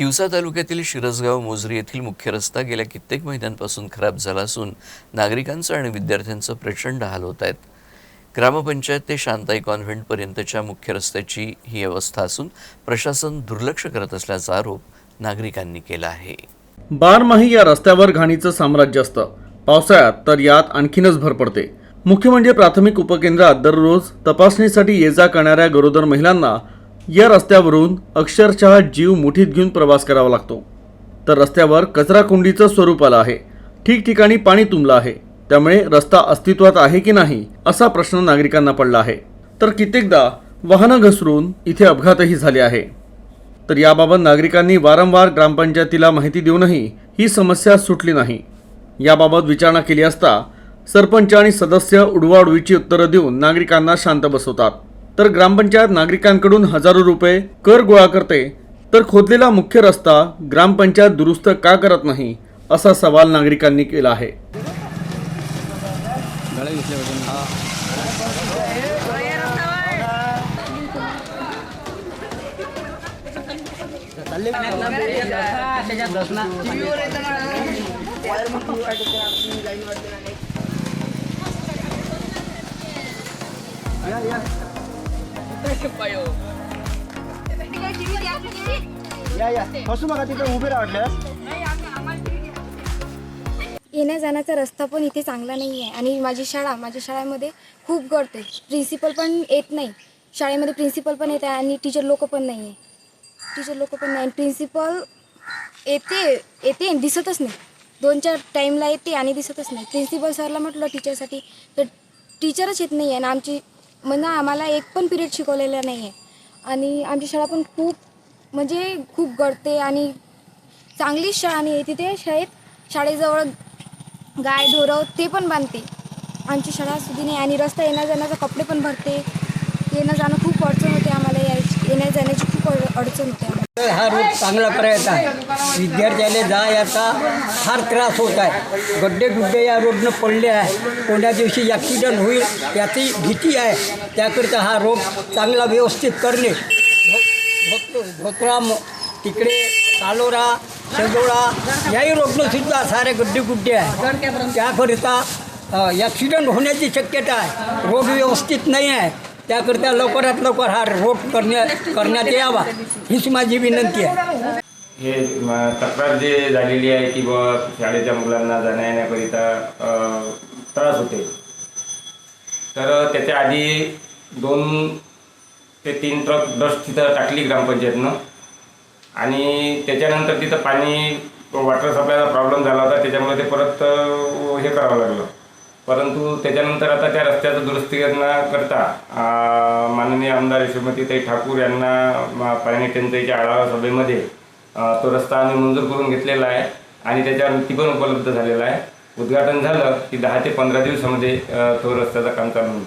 तिवसा तालुक्यातील शिरसगाव मोजरी येथील मुख्य रस्ता गेल्या कित्येक महिन्यांपासून खराब झाला असून नागरिकांचं आणि विद्यार्थ्यांचं प्रचंड हाल होत आहेत. ग्रामपंचायत ते शांताई कॉन्व्हेंटपर्यंतच्या मुख्य रस्त्याची ही अवस्था असून प्रशासन दुर्लक्ष करत असल्याचा आरोप नागरिकांनी केला आहे. बारमाही या रस्त्यावर घाणीचं साम्राज्य असतं. पावसाळ्यात तर यात आणखीनच भर पडते. मुख्य म्हणजे प्राथमिक उपकेंद्रात दररोज तपासणीसाठी ये जा करणाऱ्या गरोदर महिलांना या रस्त्यावरून अक्षरशः जीव मुठीत घेऊन प्रवास करावा लागतो. तर रस्त्यावर कचराकुंडीचं स्वरूप आलं आहे. ठिकठिकाणी पाणी तुंबलं आहे. त्यामुळे रस्ता अस्तित्वात आहे की नाही असा प्रश्न नागरिकांना पडला आहे. तर कित्येकदा वाहनं घसरून इथे अपघातही झाले आहे. तर याबाबत नागरिकांनी वारंवार ग्रामपंचायतीला माहिती देऊनही ही समस्या सुटली नाही. याबाबत विचारणा केली असता सरपंच आणि सदस्य उडवाउडवीची उत्तरं देऊन नागरिकांना शांत बसवतात. तर ग्रामपंचायत नागरिकांकडून हजारो रुपये कर गोळा करते. तर खोदलेला मुख्य रस्ता ग्रामपंचायत दुरुस्त का करत नाही असा सवाल नागरिकांनी केला आहे. या या. बसू बघा तिथे उभे राहल्यास येण्या जाण्याचा रस्ता पण इथे चांगला नाही आहे आणि माझी शाळा माझ्या शाळेमध्ये खूप गळते प्रिन्सिपल पण येत नाही. शाळेमध्ये प्रिन्सिपल पण येत आहे आणि टीचर लोक पण नाही आहे टीचर लोक पण नाही. प्रिन्सिपल येते येते आणि दिसतच नाही. दोन चार टाईमला येते आणि दिसतच नाही. प्रिन्सिपल सरला म्हटलं टीचरसाठी तर टीचरच येत नाही आहे आणि आमची म्हणजे आम्हाला एक पण पिरियड शिकवलेला नाही आहे आणि आमची शाळा पण खूप म्हणजे खूप गळते आणि चांगलीच शाळा आणि आहे. तिथे शाळेत शाळेजवळ गाय ढोरं ते पण बांधते. आमची शाळा सुधी नाही आणि रस्ता येण्या जाण्याचा कपडे पण भरते. येणं जाणं खूप वाटतं जाण्याची खूप अड- अडचण होते हा रोड चांगला पर्यंत आहे. विद्यार्थ्याला जा याचा फार त्रास होत आहे. गड्डे गुड्डे या रोडनं पडले आहे. कोणत्या दिवशी ॲक्सिडेंट होईल याची भीती आहे. त्याकरिता हा रोड चांगला व्यवस्थित करणे. धो- तिकडे तालोरा शेगोळा याही रोडनं सुद्धा सारे गड्डे गुड्डे आहे. त्याकरिता ॲक्सिडेंट होण्याची शक्यता आहे. रोड व्यवस्थित नाही आहे. त्याकरिता लवकरात लवकर हा रोड करण्या करण्यात यावा हीच माझी विनंती आहे. हे तक्रार जे झालेली आहे की बा शाळेच्या मुलांना जाण्या येण्याकरिता त्रास होते. तर त्याच्या आधी दोन ते तीन ट्रक डस्ट तिथं टाकली ग्रामपंचायतनं. आणि त्याच्यानंतर तिथं पाणी वॉटर सप्लायचा प्रॉब्लेम झाला होता त्याच्यामुळे ते परत हे करावं लागलं. परंतु त्याच्यानंतर आता त्या रस्त्याचं दुरुस्ती करण्याकरता माननीय आमदार यशोमतीताई ठाकूर यांना पाणी टंचाईच्या आढावा सभेमध्ये तो रस्ता आम्ही मंजूर करून घेतलेला आहे आणि त्याच्यावर ती पण उपलब्ध झालेला आहे. उद्घाटन झालं की दहा ते पंधरा दिवसामध्ये तो रस्त्याचं काम चालू होईल.